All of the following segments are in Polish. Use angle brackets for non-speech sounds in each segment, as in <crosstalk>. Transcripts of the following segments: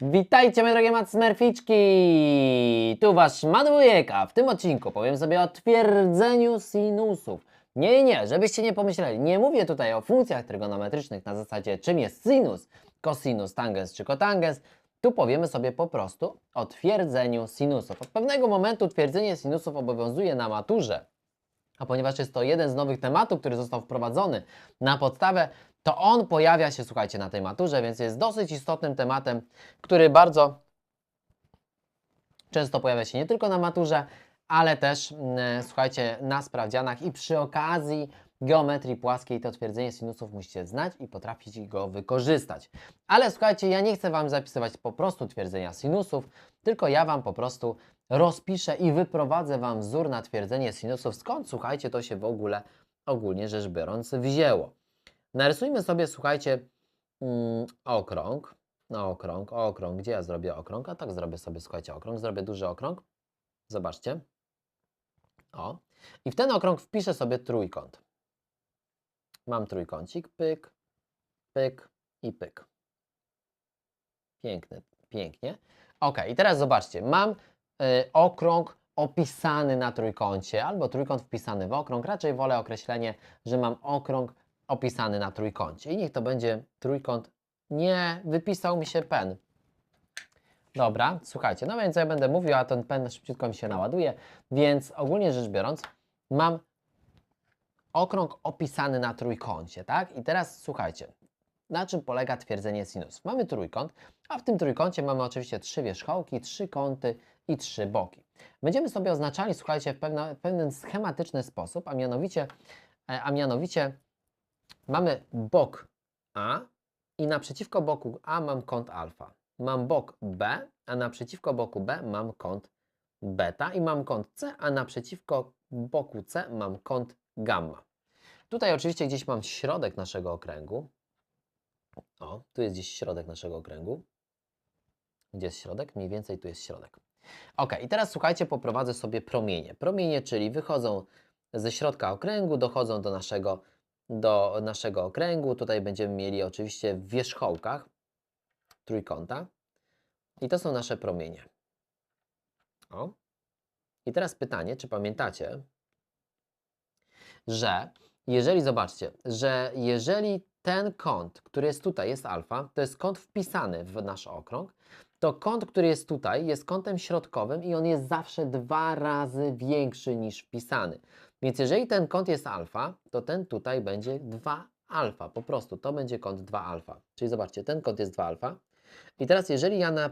Witajcie moje drogie Matsmerficzki! Tu wasz Madwujek, a w tym odcinku powiem sobie o twierdzeniu sinusów. Nie, nie, żebyście nie pomyśleli, nie mówię tutaj o funkcjach trygonometrycznych na zasadzie czym jest sinus, cosinus, tangens czy kotangens. Tu powiemy sobie po prostu o twierdzeniu sinusów. Od pewnego momentu twierdzenie sinusów obowiązuje na maturze, a ponieważ jest to jeden z nowych tematów, który został wprowadzony na podstawę, to on pojawia się, słuchajcie, na tej maturze, więc jest dosyć istotnym tematem, który bardzo często pojawia się nie tylko na maturze, ale też, mm, słuchajcie, na sprawdzianach i przy okazji geometrii płaskiej to twierdzenie sinusów musicie znać i potrafić go wykorzystać. Ale słuchajcie, ja nie chcę Wam zapisywać po prostu twierdzenia sinusów, tylko ja Wam po prostu rozpiszę i wyprowadzę Wam wzór na twierdzenie sinusów, skąd, słuchajcie, to się w ogóle ogólnie rzecz biorąc wzięło. Narysujmy sobie, słuchajcie, mm, okrąg. No, okrąg, okrąg. Gdzie ja zrobię okrąg? A tak zrobię sobie, słuchajcie, okrąg. Zrobię duży okrąg. Zobaczcie. O. I w ten okrąg wpiszę sobie trójkąt. Mam trójkącik, pyk, pyk i pyk. Piękny, pięknie. Ok, i teraz zobaczcie, mam y, okrąg opisany na trójkącie, albo trójkąt wpisany w okrąg. Raczej wolę określenie, że mam okrąg opisany na trójkącie. I niech to będzie trójkąt. Nie, wypisał mi się pen. Dobra, słuchajcie, no więc ja będę mówił, a ten pen szybciutko mi się naładuje, więc ogólnie rzecz biorąc, mam okrąg opisany na trójkącie, tak? I teraz słuchajcie, na czym polega twierdzenie sinusów? Mamy trójkąt, a w tym trójkącie mamy oczywiście trzy wierzchołki, trzy kąty i trzy boki. Będziemy sobie oznaczali, słuchajcie, w, w pewien schematyczny sposób, a mianowicie, e, a mianowicie mamy bok A i naprzeciwko boku A mam kąt alfa. Mam bok B, a naprzeciwko boku B mam kąt beta i mam kąt C, a naprzeciwko boku C mam kąt gamma. Tutaj oczywiście gdzieś mam środek naszego okręgu. O, tu jest gdzieś środek naszego okręgu. Gdzie jest środek? Mniej więcej tu jest środek. Ok, i teraz słuchajcie, poprowadzę sobie promienie. Promienie, czyli wychodzą ze środka okręgu, dochodzą do naszego, do naszego okręgu. Tutaj będziemy mieli oczywiście w wierzchołkach trójkąta. I to są nasze promienie. O. I teraz pytanie, czy pamiętacie, że jeżeli, zobaczcie, że jeżeli ten kąt, który jest tutaj, jest alfa, to jest kąt wpisany w nasz okrąg, to kąt, który jest tutaj, jest kątem środkowym i on jest zawsze dwa razy większy niż wpisany. Więc jeżeli ten kąt jest alfa, to ten tutaj będzie 2 alfa. Po prostu to będzie kąt 2 alfa. Czyli zobaczcie, ten kąt jest 2 alfa. I teraz jeżeli ja na,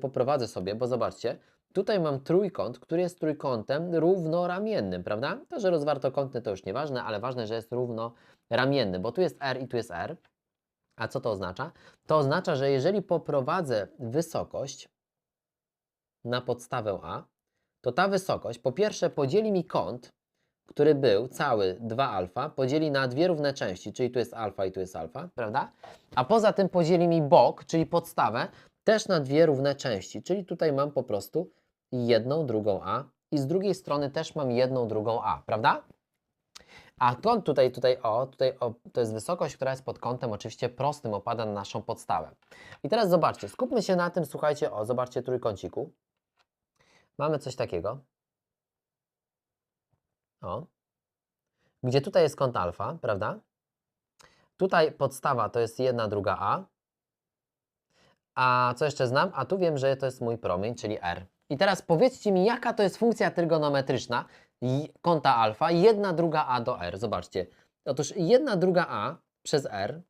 poprowadzę sobie, bo zobaczcie, tutaj mam trójkąt, który jest trójkątem równoramiennym, prawda? To, że rozwartokątny to już nieważne, ale ważne, że jest równoramienny, bo tu jest R i tu jest R. A co to oznacza? To oznacza, że jeżeli poprowadzę wysokość na podstawę A, to ta wysokość po pierwsze podzieli mi kąt, który był cały 2 alfa, podzieli na dwie równe części, czyli tu jest alfa i tu jest alfa, prawda? A poza tym podzieli mi bok, czyli podstawę, też na dwie równe części, czyli tutaj mam po prostu jedną drugą A i z drugiej strony też mam jedną drugą A, prawda? A kąt tutaj, tutaj o, tutaj o, to jest wysokość, która jest pod kątem oczywiście prostym, opada na naszą podstawę. I teraz zobaczcie, skupmy się na tym, słuchajcie, o, zobaczcie trójkąciku. Mamy coś takiego. O. Gdzie tutaj jest kąt alfa, prawda? Tutaj podstawa to jest jedna druga A. A co jeszcze znam? A tu wiem, że to jest mój promień, czyli R. I teraz powiedzcie mi, jaka to jest funkcja trygonometryczna kąta alfa, jedna druga A do R. Zobaczcie. Otóż jedna druga A przez R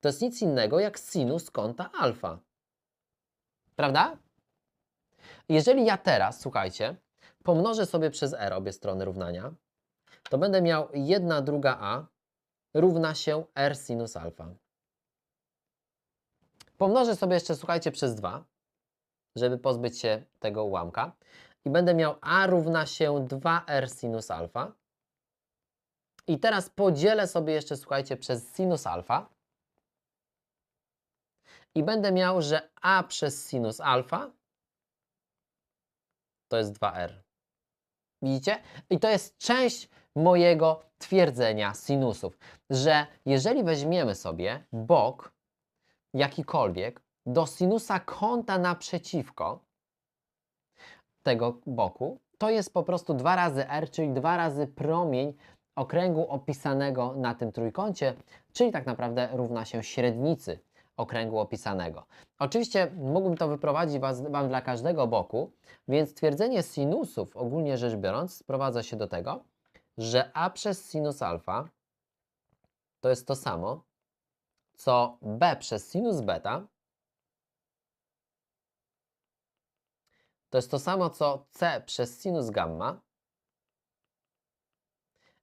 to jest nic innego jak sinus kąta alfa. Prawda? Jeżeli ja teraz, słuchajcie, pomnożę sobie przez R obie strony równania, to będę miał 1 druga A równa się R sinus alfa. Pomnożę sobie jeszcze, słuchajcie, przez 2, żeby pozbyć się tego ułamka. I będę miał A równa się 2R sinus alfa. I teraz podzielę sobie jeszcze, słuchajcie, przez sinus alfa. I będę miał, że A przez sinus alfa to jest 2R. Widzicie? I to jest część mojego twierdzenia sinusów, że jeżeli weźmiemy sobie bok jakikolwiek do sinusa kąta naprzeciwko tego boku, to jest po prostu 2 razy r, czyli 2 razy promień okręgu opisanego na tym trójkącie, czyli tak naprawdę równa się średnicy okręgu opisanego. Oczywiście mógłbym to wyprowadzić Wam dla każdego boku, więc twierdzenie sinusów, ogólnie rzecz biorąc, sprowadza się do tego, że a przez sinus alfa to jest to samo, co b przez sinus beta to jest to samo, co c przez sinus gamma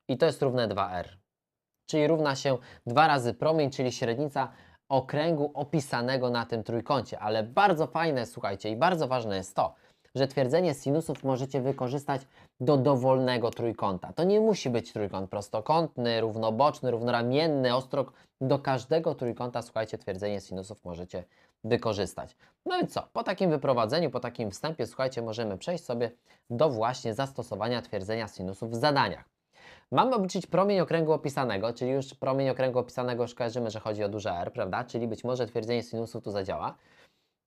i to jest równe 2r. Czyli równa się 2 razy promień, czyli średnica okręgu opisanego na tym trójkącie. Ale bardzo fajne, słuchajcie, i bardzo ważne jest to, że twierdzenie sinusów możecie wykorzystać do dowolnego trójkąta. To nie musi być trójkąt prostokątny, równoboczny, równoramienny, ostrog. Do każdego trójkąta, słuchajcie, twierdzenie sinusów możecie wykorzystać. No i co? Po takim wyprowadzeniu, po takim wstępie, słuchajcie, możemy przejść sobie do właśnie zastosowania twierdzenia sinusów w zadaniach. Mamy obliczyć promień okręgu opisanego, czyli już promień okręgu opisanego już kojarzymy, że chodzi o duże R, prawda? Czyli być może twierdzenie sinusów tu zadziała.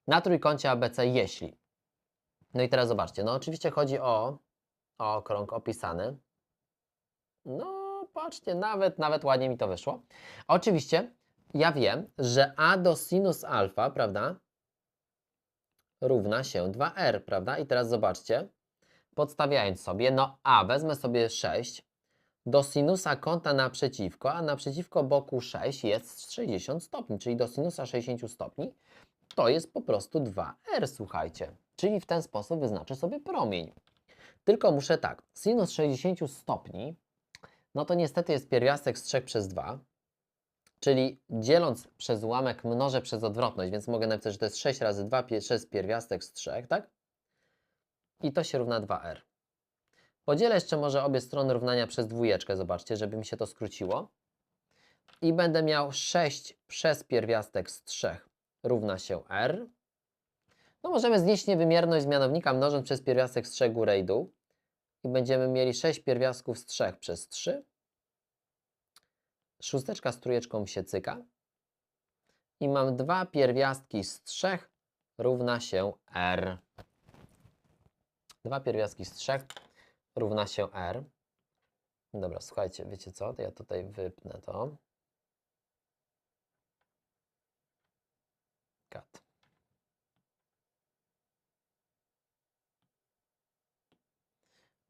Na trójkącie ABC jeśli. No i teraz zobaczcie, no oczywiście chodzi o, o okrąg opisany. No patrzcie, nawet, nawet ładnie mi to wyszło. Oczywiście ja wiem, że A do sinus alfa, prawda? Równa się 2R, prawda? I teraz zobaczcie, podstawiając sobie, no A wezmę sobie 6, do sinusa kąta naprzeciwko, a naprzeciwko boku 6 jest 60 stopni, czyli do sinusa 60 stopni to jest po prostu 2r, słuchajcie. Czyli w ten sposób wyznaczę sobie promień. Tylko muszę tak, sinus 60 stopni, no to niestety jest pierwiastek z 3 przez 2, czyli dzieląc przez ułamek mnożę przez odwrotność, więc mogę napisać, że to jest 6 razy 2 przez pierwiastek z 3, tak? I to się równa 2r. Podzielę jeszcze może obie strony równania przez dwójeczkę, zobaczcie, żeby mi się to skróciło. I będę miał 6 przez pierwiastek z 3 równa się r. No możemy znieść niewymierność mianownika mnożąc przez pierwiastek z 3 górę i dół. I będziemy mieli 6 pierwiastków z 3 przez 3. Szósteczka z trójeczką się cyka. I mam dwa pierwiastki z 3 równa się r. Dwa pierwiastki z 3 równa się r. Dobra, słuchajcie, wiecie co? To ja tutaj wypnę to. Cut.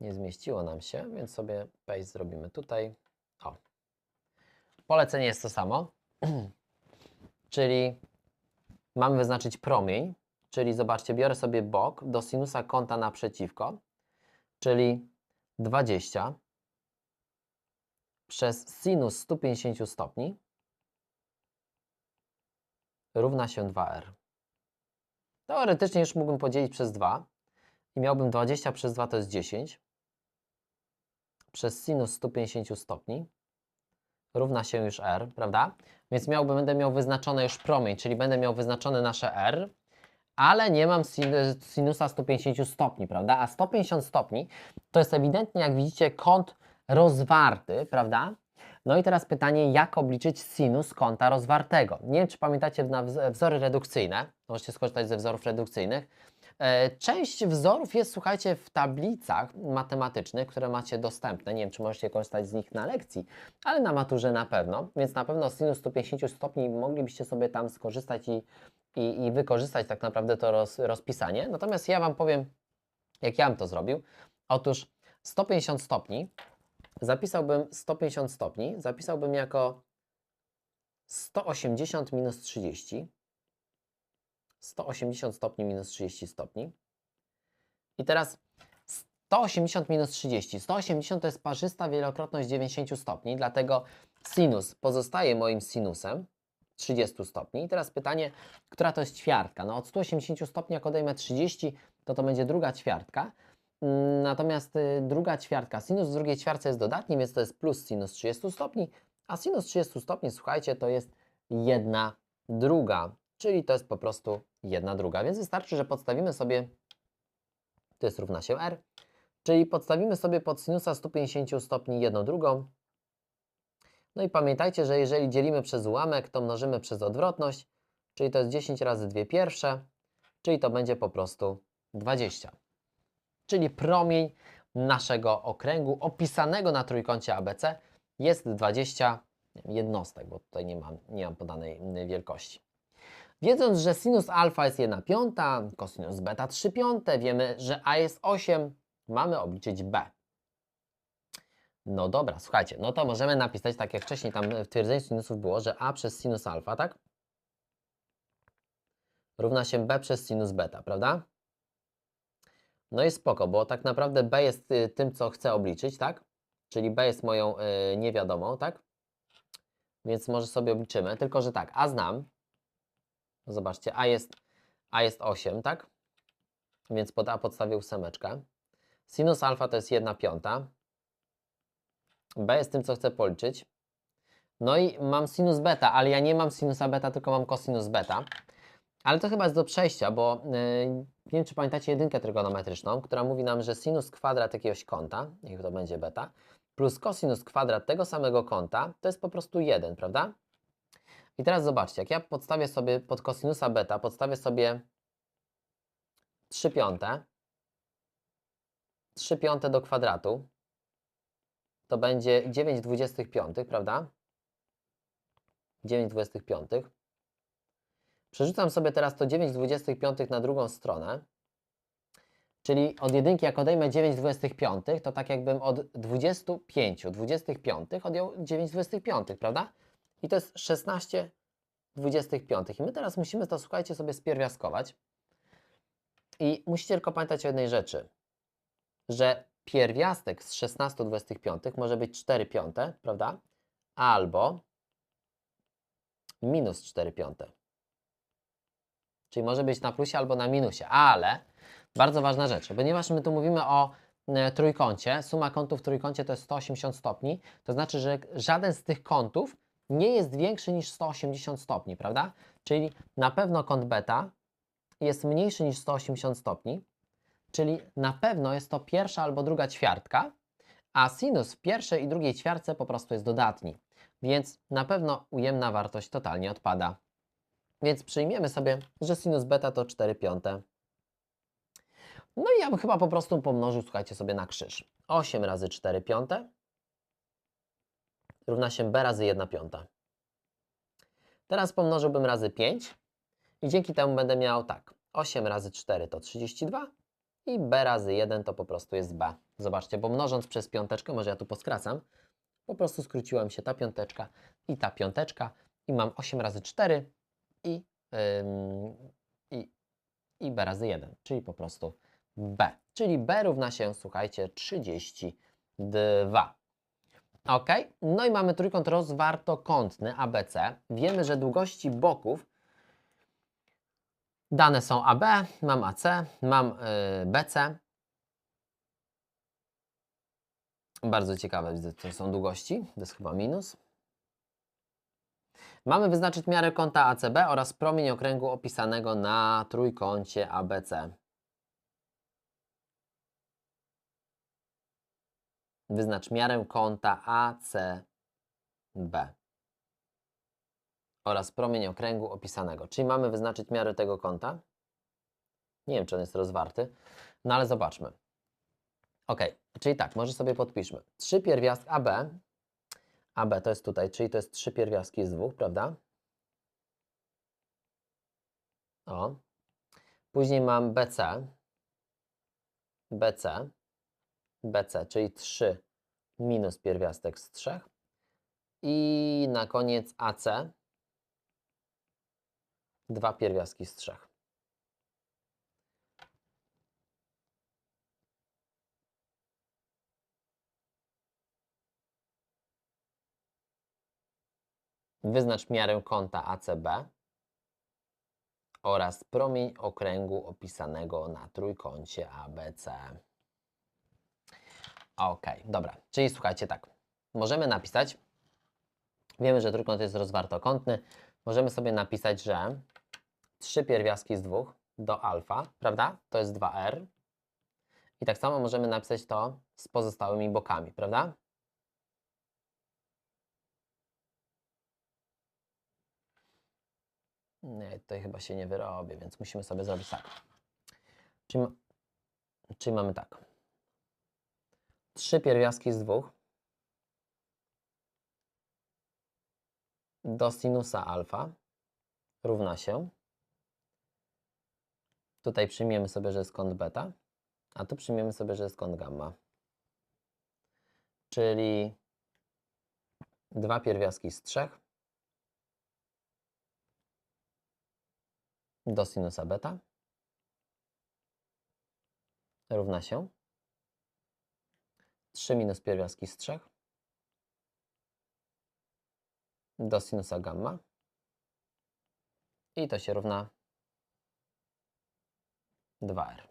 Nie zmieściło nam się, więc sobie paste zrobimy tutaj. O. Polecenie jest to samo, <clears throat> czyli mamy wyznaczyć promień, czyli zobaczcie, biorę sobie bok do sinusa kąta naprzeciwko czyli 20 przez sinus 150 stopni równa się 2r. Teoretycznie już mógłbym podzielić przez 2 i miałbym 20 przez 2 to jest 10 przez sinus 150 stopni równa się już r, prawda? Więc miałbym, będę miał wyznaczone już promień, czyli będę miał wyznaczone nasze r ale nie mam sinusa 150 stopni, prawda? A 150 stopni to jest ewidentnie, jak widzicie, kąt rozwarty, prawda? No i teraz pytanie, jak obliczyć sinus kąta rozwartego? Nie wiem, czy pamiętacie na wzory redukcyjne, możecie skorzystać ze wzorów redukcyjnych. E, część wzorów jest, słuchajcie, w tablicach matematycznych, które macie dostępne. Nie wiem, czy możecie korzystać z nich na lekcji, ale na maturze na pewno. Więc na pewno sinus 150 stopni moglibyście sobie tam skorzystać i i, i wykorzystać tak naprawdę to roz, rozpisanie. Natomiast ja Wam powiem, jak ja bym to zrobił. Otóż 150 stopni, zapisałbym 150 stopni, zapisałbym jako 180 minus 30. 180 stopni minus 30 stopni. I teraz 180 minus 30. 180 to jest parzysta wielokrotność 90 stopni, dlatego sinus pozostaje moim sinusem. 30 stopni. I teraz pytanie, która to jest ćwiartka? No od 180 stopni, jak odejmę 30, to to będzie druga ćwiartka. Mm, natomiast y, druga ćwiartka, sinus w drugiej ćwiartce jest dodatni, więc to jest plus sinus 30 stopni, a sinus 30 stopni, słuchajcie, to jest jedna druga, czyli to jest po prostu jedna druga. Więc wystarczy, że podstawimy sobie, to jest równa się r, czyli podstawimy sobie pod sinusa 150 stopni jedną drugą, no i pamiętajcie, że jeżeli dzielimy przez ułamek, to mnożymy przez odwrotność czyli to jest 10 razy 2 pierwsze, czyli to będzie po prostu 20. Czyli promień naszego okręgu opisanego na trójkącie ABC jest 20 jednostek, bo tutaj nie mam, nie mam podanej mm, wielkości. Wiedząc, że sinus alfa jest 1 piąta, kosinus beta 3 piąte, wiemy, że A jest 8, mamy obliczyć B. No dobra, słuchajcie, no to możemy napisać, tak jak wcześniej tam w twierdzeniu sinusów było, że A przez sinus alfa, tak? Równa się B przez sinus beta, prawda? No i spoko, bo tak naprawdę B jest y, tym, co chcę obliczyć, tak? Czyli B jest moją y, niewiadomą, tak? Więc może sobie obliczymy, tylko że tak, A znam, zobaczcie, A jest, A jest 8, tak? Więc pod A podstawię ósemeczkę. Sinus alfa to jest 1 piąta. B jest tym, co chcę policzyć. No i mam sinus beta, ale ja nie mam sinusa beta, tylko mam cosinus beta. Ale to chyba jest do przejścia, bo yy, nie wiem, czy pamiętacie jedynkę trygonometryczną, która mówi nam, że sinus kwadrat jakiegoś kąta, niech to będzie beta, plus cosinus kwadrat tego samego kąta, to jest po prostu 1, prawda? I teraz zobaczcie, jak ja podstawię sobie pod kosinusa beta, podstawię sobie 3 piąte, 3 piąte do kwadratu, to będzie 9 25, prawda? 9 25. Przerzucam sobie teraz to 9 25 na drugą stronę, czyli od jedynki jak odejmę 9 25, to tak jakbym od 25 25 odjął 9 25, prawda? I to jest 16 25. I my teraz musimy to, słuchajcie, sobie spierwiastkować. I musicie tylko pamiętać o jednej rzeczy, że pierwiastek z 16 25 może być 4 piąte, prawda? Albo minus 4 piąte. Czyli może być na plusie albo na minusie, ale bardzo ważna rzecz, ponieważ my tu mówimy o e, trójkącie, suma kątów w trójkącie to jest 180 stopni, to znaczy, że żaden z tych kątów nie jest większy niż 180 stopni, prawda? Czyli na pewno kąt beta jest mniejszy niż 180 stopni, czyli na pewno jest to pierwsza albo druga ćwiartka, a sinus w pierwszej i drugiej ćwiartce po prostu jest dodatni, więc na pewno ujemna wartość totalnie odpada. Więc przyjmiemy sobie, że sinus beta to 4 piąte. No i ja bym chyba po prostu pomnożył, słuchajcie, sobie na krzyż. 8 razy 4 piąte równa się b razy 1 piąta. Teraz pomnożyłbym razy 5 i dzięki temu będę miał tak, 8 razy 4 to 32 i b razy 1 to po prostu jest b. Zobaczcie, bo mnożąc przez piąteczkę, może ja tu poskracam, po prostu skróciła mi się ta piąteczka i ta piąteczka i mam 8 razy 4 i, ym, i, i b razy 1, czyli po prostu b. Czyli b równa się, słuchajcie, 32. Ok, no i mamy trójkąt rozwartokątny ABC. Wiemy, że długości boków dane są AB, mam AC, mam yy, BC. Bardzo ciekawe, widzę, to są długości, to jest chyba minus. Mamy wyznaczyć miarę kąta ACB oraz promień okręgu opisanego na trójkącie ABC. Wyznacz miarę kąta ACB oraz promień okręgu opisanego. Czyli mamy wyznaczyć miarę tego kąta. Nie wiem, czy on jest rozwarty, no ale zobaczmy. Ok, czyli tak, może sobie podpiszmy. Trzy pierwiastki AB, AB to jest tutaj, czyli to jest trzy pierwiastki z dwóch, prawda? O. Później mam BC, BC, BC, czyli 3 minus pierwiastek z 3. I na koniec AC, dwa pierwiastki z 3. Wyznacz miarę kąta ACB oraz promień okręgu opisanego na trójkącie ABC. Ok, dobra. Czyli słuchajcie, tak. Możemy napisać, wiemy, że trójkąt jest rozwartokątny, możemy sobie napisać, że trzy pierwiastki z dwóch do alfa, prawda? To jest 2r. I tak samo możemy napisać to z pozostałymi bokami, prawda? Nie, tutaj chyba się nie wyrobię, więc musimy sobie zrobić tak. Czyli, czyli mamy tak. Trzy pierwiastki z dwóch. Do sinusa alfa. Równa się. Tutaj przyjmiemy sobie, że jest kąt beta, a tu przyjmiemy sobie, że jest kąt gamma. Czyli dwa pierwiastki z trzech. Do sinusa beta. Równa się 3 minus pierwiastki z 3 do sinusa gamma i to się równa 2r.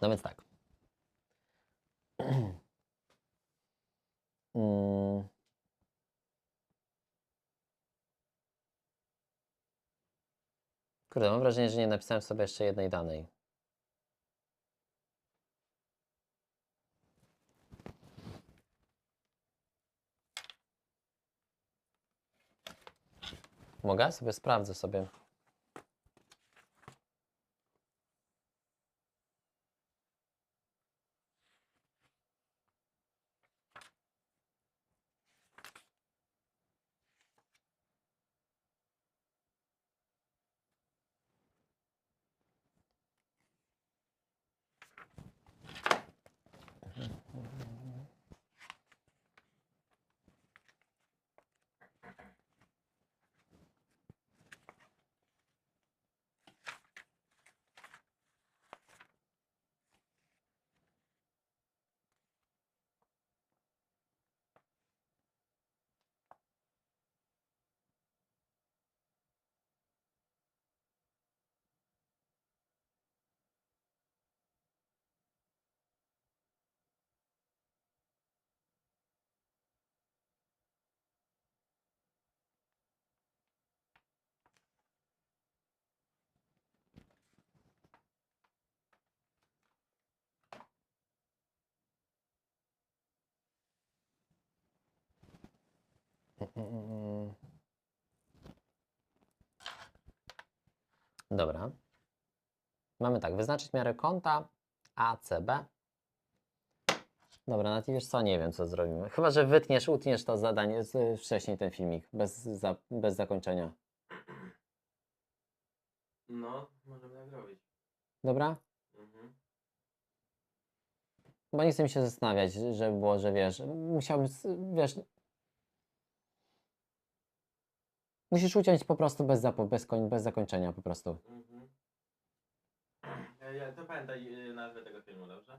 No więc tak. Kurde, mam wrażenie, że nie napisałem sobie jeszcze jednej danej. Mogę? Sobie sprawdzę sobie. <laughs> Dobra. Mamy tak, wyznaczyć miarę kąta ACB. Dobra, na wiesz co, nie wiem co zrobimy. Chyba, że wytniesz, utniesz to zadanie, z- wcześniej ten filmik, bez, za, bez zakończenia. No, możemy tak robić. Dobra? Mhm. Bo nie chcę mi się zastanawiać, żeby było, że wiesz, musiałbym, wiesz... Musisz uciąć po prostu bez, zapo- bez, koń- bez zakończenia po prostu. Mhm. Ja, ja, to pamiętaj y, nazwę tego filmu, dobrze?